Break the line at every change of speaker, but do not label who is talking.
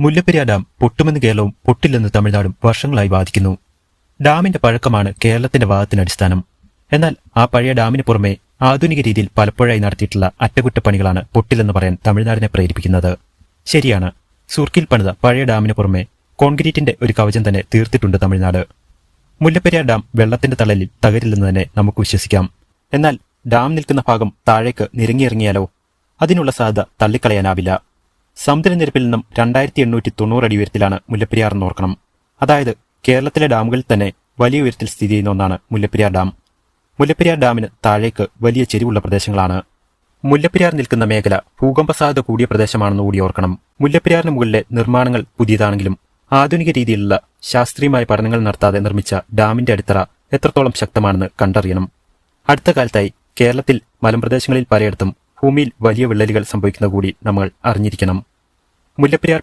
Mullaperiyar dam പൊട്ടുമെന്ന് കേരളവും പൊട്ടില്ലെന്ന് തമിഴ്നാടും വർഷങ്ങളായി വാദിക്കുന്നു. ഡാമിന്റെ പഴക്കമാണ് കേരളത്തിന്റെ വാദത്തിന് അടിസ്ഥാനം. എന്നാൽ ആ പഴയ ഡാമിന് പുറമെ ആധുനിക രീതിയിൽ പലപ്പോഴായി നടത്തിയിട്ടുള്ള അറ്റകുറ്റപ്പണികളാണ് പൊട്ടില്ലെന്ന് പറയാൻ തമിഴ്നാടിനെ പ്രേരിപ്പിക്കുന്നത്. ശരിയാണ്. സുർക്കിൽ പണിത പഴയ ഡാമിന് പുറമെ കോൺക്രീറ്റിന്റെ ഒരു കവചം തന്നെ തീർത്തിട്ടുണ്ട് തമിഴ്നാട്. മുല്ലപ്പെരിയാർ ഡാം വെള്ളത്തിന്റെ തളലിൽ തകരില്ലെന്ന് തന്നെ നമുക്ക് വിശ്വസിക്കാം. എന്നാൽ ഡാം നിൽക്കുന്ന ഭാഗം താഴേക്ക് നിരങ്ങിയിറങ്ങിയാലോ? അതിനുള്ള സാധ്യത തള്ളിക്കളയാനാവില്ല. സമുദ്രനിരപ്പിൽ നിന്നും രണ്ടായിരത്തി എണ്ണൂറ്റി തൊണ്ണൂറ് അടി ഉയരത്തിലാണ് മുല്ലപ്പെരിയാർ എന്ന് ഓർക്കണം. അതായത് കേരളത്തിലെ ഡാമുകളിൽ തന്നെ വലിയ ഉയരത്തിൽ സ്ഥിതി ചെയ്യുന്ന ഒന്നാണ് മുല്ലപ്പെരിയാർ ഡാം. മുല്ലപ്പെരിയാർ ഡാമിന് താഴേക്ക് വലിയ ചെരിവുള്ള പ്രദേശങ്ങളാണ്. മുല്ലപ്പെരിയാർ നിൽക്കുന്ന മേഖല ഭൂകമ്പ സാധ്യത കൂടിയ പ്രദേശമാണെന്ന് കൂടി ഓർക്കണം. മുല്ലപ്പെരിയാറിന് മുകളിലെ നിർമ്മാണങ്ങൾ പുതിയതാണെങ്കിലും ആധുനിക രീതിയിലുള്ള ശാസ്ത്രീയമായ പഠനങ്ങൾ നടത്താതെ നിർമ്മിച്ച ഡാമിന്റെ അടിത്തറ എത്രത്തോളം ശക്തമാണെന്ന് കണ്ടറിയണം. അടുത്ത കാലത്തായി കേരളത്തിൽ മലമ്പ്രദേശങ്ങളിൽ പലയിടത്തും ഭൂമിയിൽ വലിയ വിള്ളലുകൾ സംഭവിക്കുന്ന കൂടി നമ്മൾ അറിഞ്ഞിരിക്കണം. മുല്ലപ്പെരിയാർ